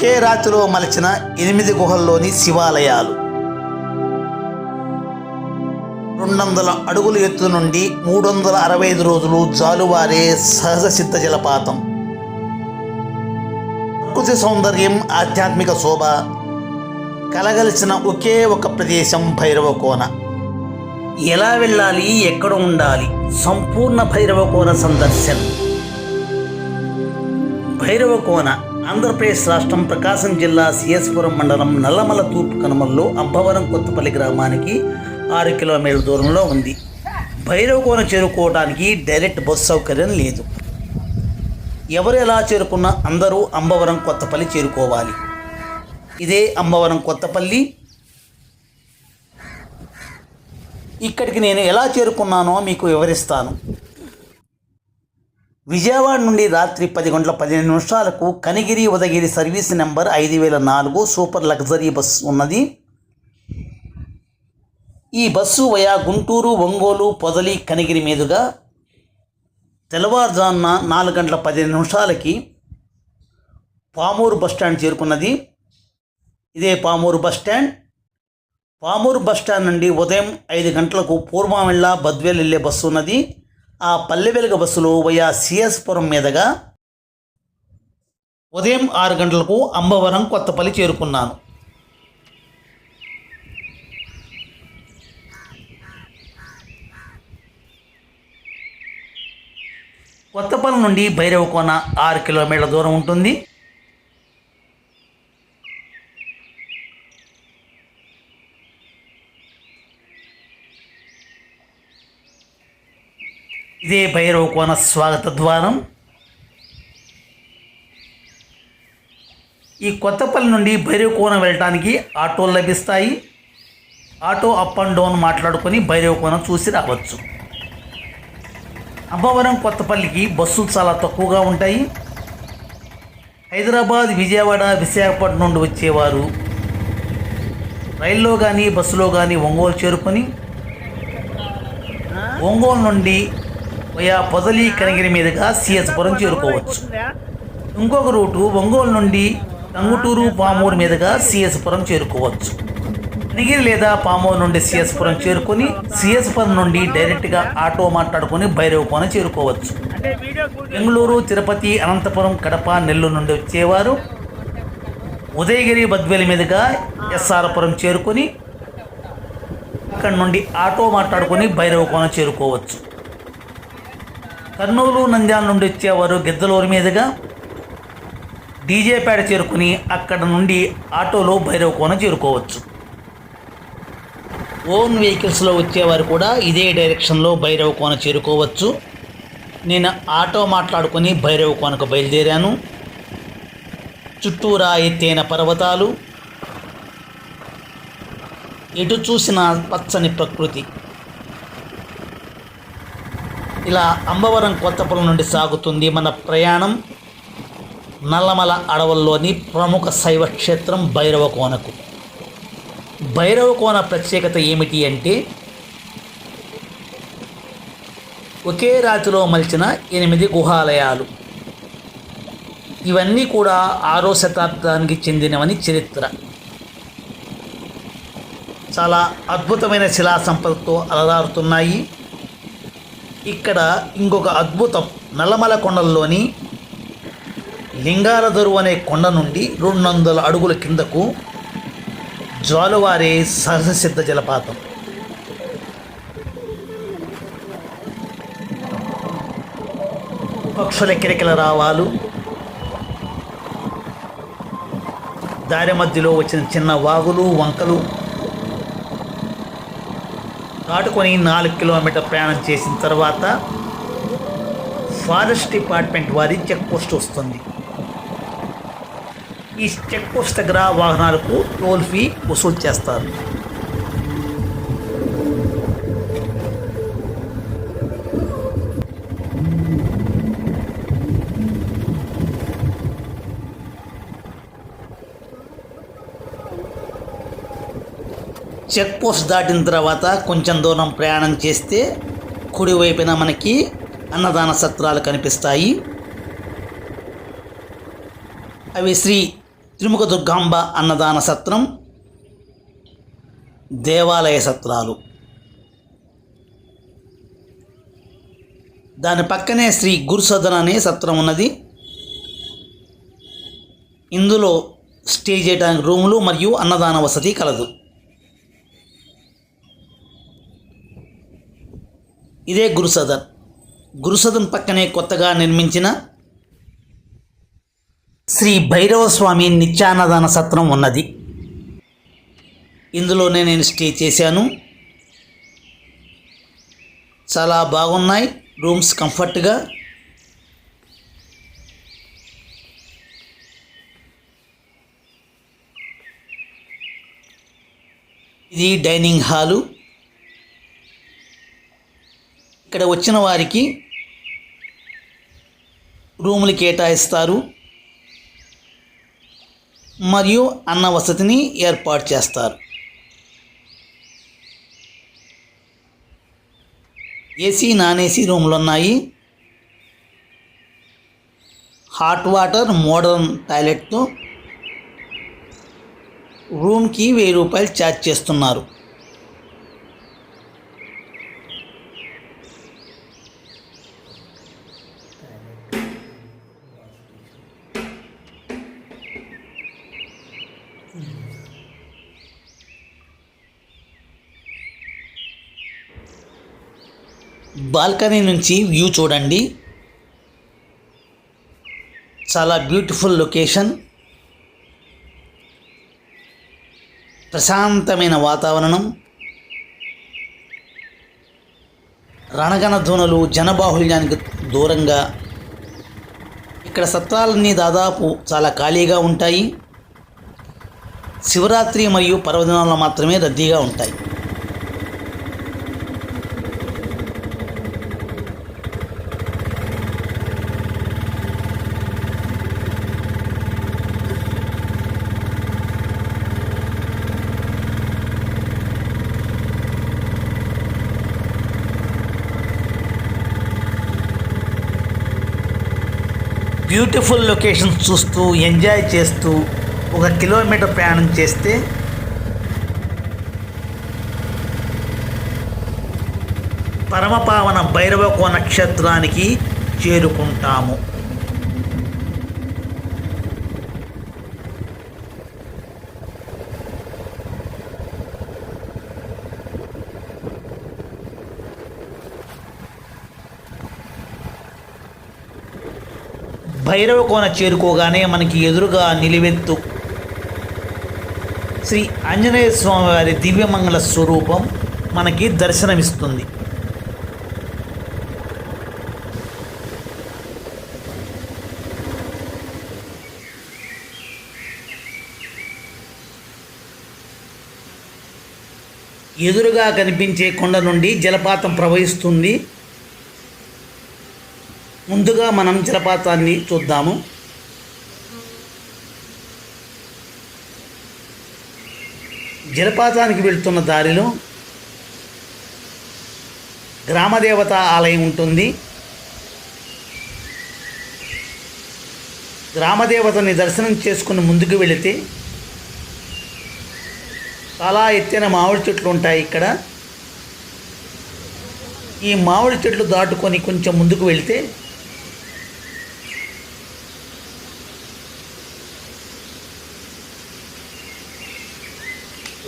ఒకే రాత్రిలో మలచిన ఎనిమిది గుహల్లోని శివాలయాలు. రెండు వందల అడుగుల ఎత్తు నుండి మూడు వందల అరవై ఐదు రోజులు జాలువారే సహజ సిద్ధ జలపాతం. ప్రకృతి సౌందర్యం ఆధ్యాత్మిక శోభ. కలగలిసిన ఒకే ఒక ప్రదేశం భైరవ కోన. ఎలా వెళ్ళాలి? ఎక్కడ ఉండాలి? సంపూర్ణ భైరవ కోన సందర్శన. భైరవ కోన ఆంధ్రప్రదేశ్ రాష్ట్రం ప్రకాశం జిల్లా సిఎస్పురం మండలం నల్లమల తూర్పు కనుమల్లో అంబవరం కొత్తపల్లి గ్రామానికి ఆరు కిలోమీటర్ల దూరంలో ఉంది. భైరవకోన చేరుకోవడానికి డైరెక్ట్ బస్ సౌకర్యం లేదు. ఎవరు ఎలా చేరుకున్నా అందరూ అంబవరం కొత్తపల్లి చేరుకోవాలి. ఇదే అంబవరం కొత్తపల్లి. ఇక్కడికి నేను ఎలా చేరుకున్నానో మీకు వివరిస్తాను. విజయవాడ నుండి రాత్రి పది గంటల పదిహేను నిమిషాలకు కనిగిరి ఉదగిరి సర్వీస్ నెంబర్ ఐదు వేల నాలుగు సూపర్ లగ్జరీ బస్ ఉన్నది. ఈ బస్సు వయా గుంటూరు ఒంగోలు పొదలి కనిగిరి మీదుగా తెల్లవారుజామున నాలుగు గంటల పదిహేను నిమిషాలకి పామూరు బస్ స్టాండ్ చేరుకున్నది. ఇదే Pamuru bus stand. Pamuru bus stand నుండి ఉదయం ఐదు గంటలకు పూర్వమిళ్ళ బద్వేల్ వెళ్ళే బస్సు ఉన్నది. ఆ పల్లె వెలుగు బస్సులో వయా సిఎస్పురం మీదుగా ఉదయం ఆరు గంటలకు అంబవరం కొత్తపల్లి చేరుకున్నాను. కొత్తపల్లి నుండి భైరవకోన ఆరు కిలోమీటర్ల దూరం ఉంటుంది. ఇదే భైరవకోన స్వాగత ద్వారం. ఈ కొత్తపల్లి నుండి భైరవకోన వెళ్ళటానికి ఆటోలు లభిస్తాయి. ఆటో అప్ అండ్ డౌన్ మాట్లాడుకొని భైరవకోన చూసి రావచ్చు. అబ్బవరం కొత్తపల్లికి బస్సులు చాలా తక్కువగా ఉంటాయి. హైదరాబాద్ విజయవాడ విశాఖపట్నం నుండి వచ్చేవారు. రైల్లో కానీ బస్సులో కానీ ఒంగోలు చేరుకొని ఒంగోలు నుండి వయా పొదలి కనగిరి మీదుగా సిఎస్పురం చేరుకోవచ్చు ఇంకొక రూటు ఒంగోలు నుండి టంగుటూరు పామూరు మీదుగా సిఎస్పురం చేరుకోవచ్చు. కనిగిరి లేదా పామూరు నుండి సిఎస్పురం చేరుకొని సిఎస్పురం నుండి డైరెక్ట్గా ఆటో మాట్లాడుకొని భైరవకోన చేరుకోవచ్చు. బెంగళూరు తిరుపతి అనంతపురం కడప నెల్లూరు నుండి వచ్చేవారు. ఉదయగిరి బద్వేలి మీదుగా ఎస్ఆర్పురం చేరుకొని అక్కడి నుండి ఆటో మాట్లాడుకొని భైరవకోన చేరుకోవచ్చు. కర్నూలు నంద్యాల నుండి వచ్చేవారు గిద్దలూరు మీదుగా డీజేపేట చేరుకుని అక్కడ నుండి ఆటోలో భైరవకోన చేరుకోవచ్చు. ఓన్ వెహికల్స్లో వచ్చేవారు కూడా ఇదే డైరెక్షన్లో భైరవకోన చేరుకోవచ్చు. నేను ఆటో మాట్లాడుకొని భైరవకోనకు బయలుదేరాను. చుట్టూరా ఎత్తైన పర్వతాలు ఎటు చూసిన పచ్చని ప్రకృతి. ఇలా అంబవరం కొత్తపురం నుండి సాగుతుంది మన ప్రయాణం నల్లమల అడవుల్లోని ప్రముఖ శైవ క్షేత్రం భైరవకోనకు భైరవకోన ప్రత్యేకత ఏమిటి అంటే ఒకే రాతిలో మలిచిన ఎనిమిది గుహాలయాలు. ఇవన్నీ కూడా ఆరో శతాబ్దానికి చెందినవని చరిత్ర. చాలా అద్భుతమైన శిలా సంపదతో అలరారుతున్నాయి. ఇక్కడ ఇంకొక అద్భుతం. నల్లమల కొండల్లోని లింగారదరు అనే కొండ నుండి రెండు వందల అడుగుల కిందకు జ్వాలువారే సహజసిద్ధ జలపాతం. పక్షుల కిరకిల రావాలు దారి మధ్యలో వచ్చిన చిన్న వాగులు వంకలు దాటుకొని నాలుగు కిలోమీటర్ ప్రయాణం చేసిన తర్వాత ఫారెస్ట్ డిపార్ట్మెంట్ వారి చెక్ పోస్ట్ వస్తుంది. ఈ చెక్ పోస్ట్ దగ్గర వాహనాలకు టోల్ ఫీ వసూలు చేస్తారు. చెక్ పోస్ట్ దాటిన తర్వాత కొంచెం దూరం ప్రయాణం చేస్తే కుడివైపున మనకి అన్నదాన సత్రాలు కనిపిస్తాయి. అవి శ్రీ త్రిముఖ దుర్గాంబ అన్నదాన సత్రం దేవాలయ సత్రాలు. దాని పక్కనే శ్రీ గురుసదన అనే సత్రం ఉన్నది. ఇందులో స్టే చేయడానికి రూములు మరియు అన్నదాన వసతి కలదు. ఇదే గురుసదన్. గురుసదన్ పక్కనే కొత్తగా నిర్మించిన శ్రీ భైరవ స్వామి నిత్యాన్నదాన సత్రం ఉన్నది. ఇందులోనే నేను స్టే చేశాను. చాలా బాగున్నాయి రూమ్స్ కంఫర్ట్గా. ఇది డైనింగ్ హాలు. ఇక్కడ వచ్చిన వారికి రూములు కేటాయిస్తారు మరియు అన్న వసతిని ఏర్పాటు చేస్తారు. ఏసీ నాన్ ఏసీ రూములు ఉన్నాయి హాట్ వాటర్ మోడర్న్ టాయిలెట్తో రూమ్కి వెయ్యి రూపాయలు ఛార్జ్ చేస్తున్నారు. బాల్కనీ నుంచి వ్యూ చూడండి. చాలా బ్యూటిఫుల్ లొకేషన్. ప్రశాంతమైన వాతావరణం. రణగణ ధ్వనులు జనబాహుళ్యానికి దూరంగా. ఇక్కడ సత్రాలన్నీ దాదాపు చాలా ఖాళీగా ఉంటాయి. శివరాత్రి మరియు పర్వదినాల్లో మాత్రమే రద్దీగా ఉంటాయి. బ్యూటిఫుల్ లొకేషన్స్ చూస్తూ ఎంజాయ్ చేస్తూ ఒక కిలోమీటర్ ప్రయాణం చేస్తే పరమపావన భైరవకో నక్షత్రానికి చేరుకుంటాము. భైరవ కోన చేరుకోగానే మనకి ఎదురుగా నిలువెత్తు శ్రీ ఆంజనేయ స్వామి వారి దివ్యమంగళ స్వరూపం మనకి దర్శనమిస్తుంది. ఎదురుగా కనిపించే కొండ నుండి జలపాతం ప్రవహిస్తుంది. ముందుగా మనం జలపాతాన్ని చూద్దాము. జలపాతానికి వెళ్తున్న దారిలో గ్రామదేవత ఆలయం ఉంటుంది. గ్రామదేవతని దర్శనం చేసుకుని ముందుకు వెళితే చాలా ఎత్తైన మామిడి చెట్లు ఉంటాయి ఇక్కడ. ఈ మామిడి చెట్లు దాటుకొని కొంచెం ముందుకు వెళితే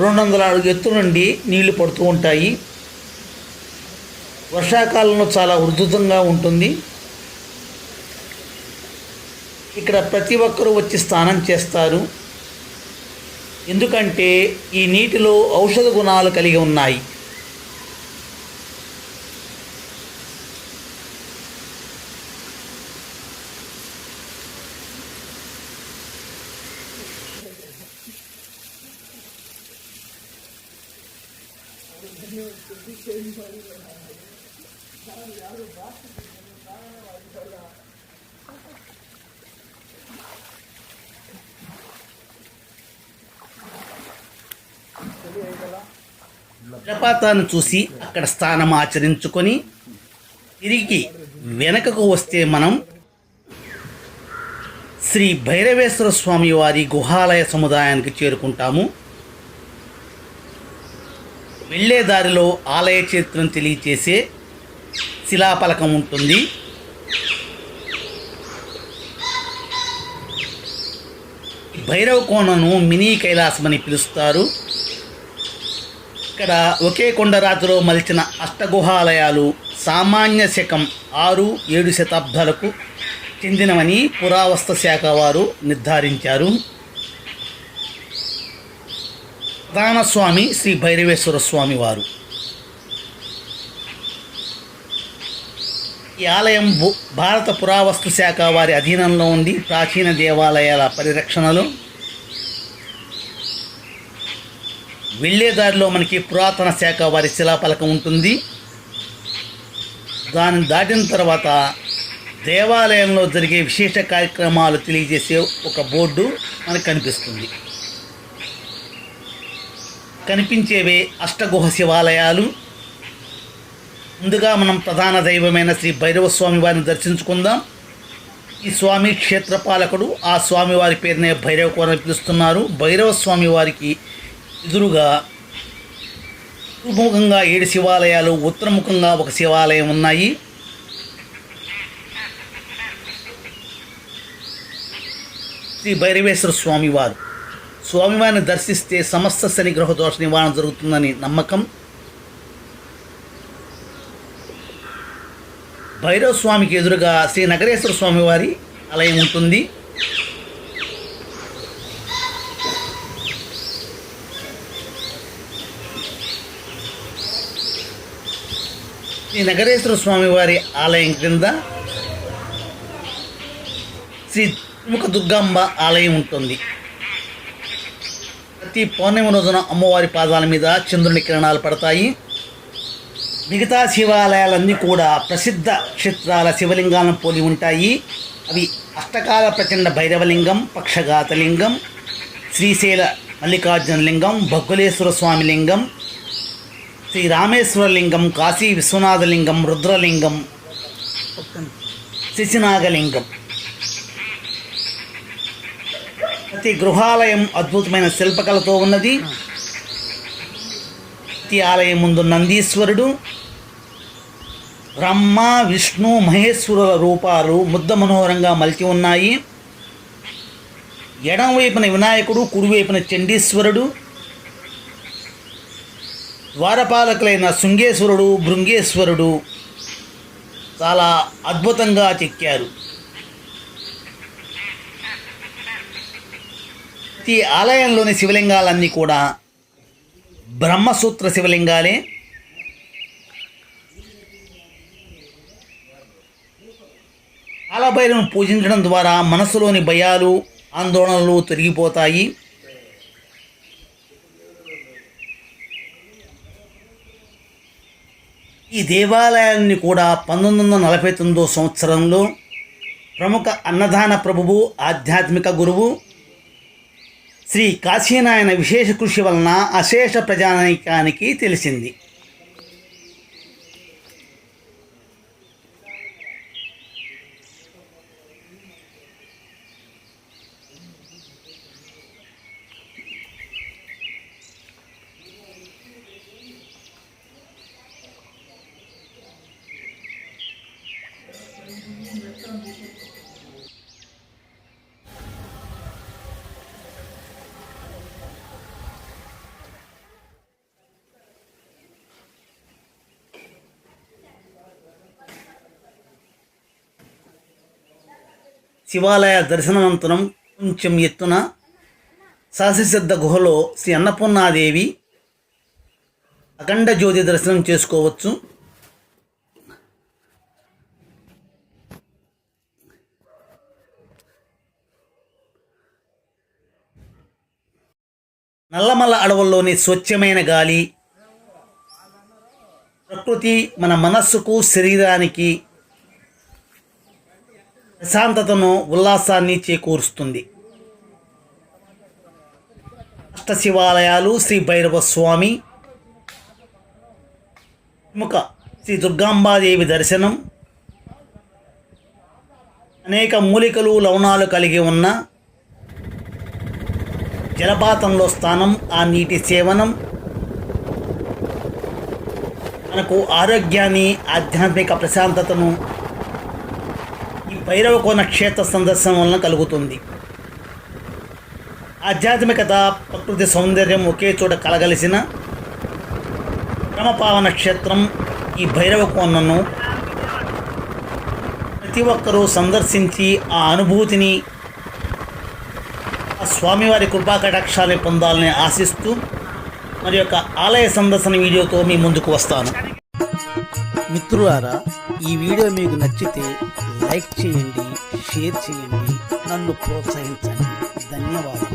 రెండు వందల అడుగు ఎత్తు నుండి నీళ్ళు పడుతూ ఉంటాయి. వర్షాకాలంలో చాలా ఉధృతంగా ఉంటుంది. ఇక్కడ ప్రతి ఒక్కరూ వచ్చి స్నానం చేస్తారు. ఎందుకంటే ఈ నీటిలో ఔషధ గుణాలు కలిగి ఉన్నాయి. జలపాతాన్ని చూసి అక్కడ స్థానం ఆచరించుకొని తిరిగి వెనకకు వస్తే మనం శ్రీ భైరవేశ్వర స్వామి వారి గుహాలయ సముదాయానికి చేరుకుంటాము. వెళ్ళే దారిలో ఆలయ చరిత్రను తెలియచేసే శిలాఫలకం ఉంటుంది. భైరవ కోణను మినీ కైలాసం అని పిలుస్తారు. ఇక్కడ ఒకే కొండరాతిలో మలిచిన అష్టగుహాలయాలు సామాన్య శకం ఆరు ఏడు శతాబ్దాలకు చెందినవని పురావస్తు శాఖ వారు నిర్ధారించారు. ప్రధాన స్వామి శ్రీ భైరవేశ్వర స్వామి వారు. ఈ ఆలయం భూ- భారత పురావస్తు శాఖ వారి అధీనంలో ఉంది. ప్రాచీన దేవాలయాల పరిరక్షణలో వెళ్ళే దారిలో మనకి పురాతన శాఖ వారి శిలాఫలకం ఉంటుంది. దాన్ని దాటిన తర్వాత దేవాలయంలో జరిగే విశేష కార్యక్రమాలు తెలియజేసే ఒక బోర్డు మనకు కనిపిస్తుంది. కనిపించేవే అష్టగుహ శివాలయాలు. ముందుగా మనం ప్రధాన దైవమైన శ్రీ భైరవ స్వామి వారిని దర్శించుకుందాం. ఈ స్వామి క్షేత్రపాలకుడు ఆ స్వామి వారి పేరునే భైరవ కోరని పిలుస్తున్నారు. భైరవ స్వామి వారికి ఎదురుగా తూర్పుముఖంగా ఏడు శివాలయాలు ఉత్తరముఖంగా ఒక శివాలయం ఉన్నాయి. శ్రీ భైరవేశ్వర స్వామివారు స్వామివారిని దర్శిస్తే సమస్త శని గ్రహ దోష నివారణ జరుగుతుందని నమ్మకం. భైరవ స్వామికి ఎదురుగా శ్రీ నగరేశ్వర స్వామివారి ఆలయం ఉంటుంది. శ్రీ నగరేశ్వర స్వామి వారి ఆలయం క్రింద శ్రీ త్రిముఖ దుర్గాంబ ఆలయం ఉంటుంది. ప్రతి పౌర్ణమి రోజున అమ్మవారి పాదాల మీద చంద్రుని కిరణాలు పడతాయి. మిగతా శివాలయాలన్నీ కూడా ప్రసిద్ధ క్షేత్రాల శివలింగాలను పోలి ఉంటాయి. అవి అష్టకాల ప్రచండ భైరవలింగం పక్షఘాతలింగం శ్రీశైల మల్లికార్జున లింగం భగ్గులేశ్వర స్వామి లింగం శ్రీ రామేశ్వరలింగం కాశీ విశ్వనాథలింగం రుద్రలింగం శిశినాగలింగం. ప్రతి గృహాలయం అద్భుతమైన శిల్పకళతో ఉన్నది. ప్రతి ఆలయం ముందు నందీశ్వరుడు బ్రహ్మ విష్ణు మహేశ్వరుల రూపాలు ముద్ద మనోహరంగా మలిచి ఉన్నాయి. ఎడం వైపున వినాయకుడు కుడివైపున చండీశ్వరుడు ద్వారపాలకులైన శృంగేశ్వరుడు భృంగేశ్వరుడు చాలా అద్భుతంగా చెక్కారు. ఈ ఆలయంలోని శివలింగాలన్నీ కూడా బ్రహ్మసూత్ర శివలింగాలే. కాలభైరవును పూజించడం ద్వారా మనసులోని భయాలు ఆందోళనలు తొలగిపోతాయి. ఈ దేవాలయాన్ని కూడా పంతొమ్మిది వందల నలభై తొమ్మిదో సంవత్సరంలో ప్రముఖ అన్నదాన ప్రభువు ఆధ్యాత్మిక గురువు శ్రీ కాశీనాయన విశేష కృషి వలన అశేష ప్రజానీకానికి తెలిసింది. శివాలయ దర్శనానంతరం కొంచెం ఎత్తున సహసిద్ధ గుహలో శ్రీ అన్నపూర్ణాదేవి అఖండ జ్యోతి దర్శనం చేసుకోవచ్చు. నల్లమల్ల అడవుల్లోని స్వచ్ఛమైన గాలి ప్రకృతి మన మనస్సుకు శరీరానికి ప్రశాంతతను ఉల్లాసాన్ని చేకూరుస్తుంది. అష్ట శివాలయాలు శ్రీ భైరవ స్వామి ప్రముఖ శ్రీ దుర్గాంబాదేవి దర్శనం అనేక మూలికలు లవణాలు కలిగి ఉన్న జలపాతంలో స్నానం ఆ నీటి సేవనం మనకు ఆరోగ్యాన్ని ఆధ్యాత్మిక ప్రశాంతతను భైరవకోన క్షేత్ర సందర్శనం వలన కలుగుతుంది. ఆధ్యాత్మికత ప్రకృతి సౌందర్యం ఒకే చోట కలగలిసిన క్రమపావన క్షేత్రం ఈ భైరవకోనను ప్రతి ఒక్కరూ సందర్శించి ఆ అనుభూతిని ఆ స్వామివారి కృపాకటాక్షాన్ని పొందాలని ఆశిస్తూ మరి యొక్క ఆలయ సందర్శన వీడియోతో మీ ముందుకు వస్తాను. మిత్రులారా ఈ వీడియో మీకు నచ్చితే లైక్ చేయండి షేర్ చేయండి నన్ను ప్రోత్సహించండి. ధన్యవాదాలు.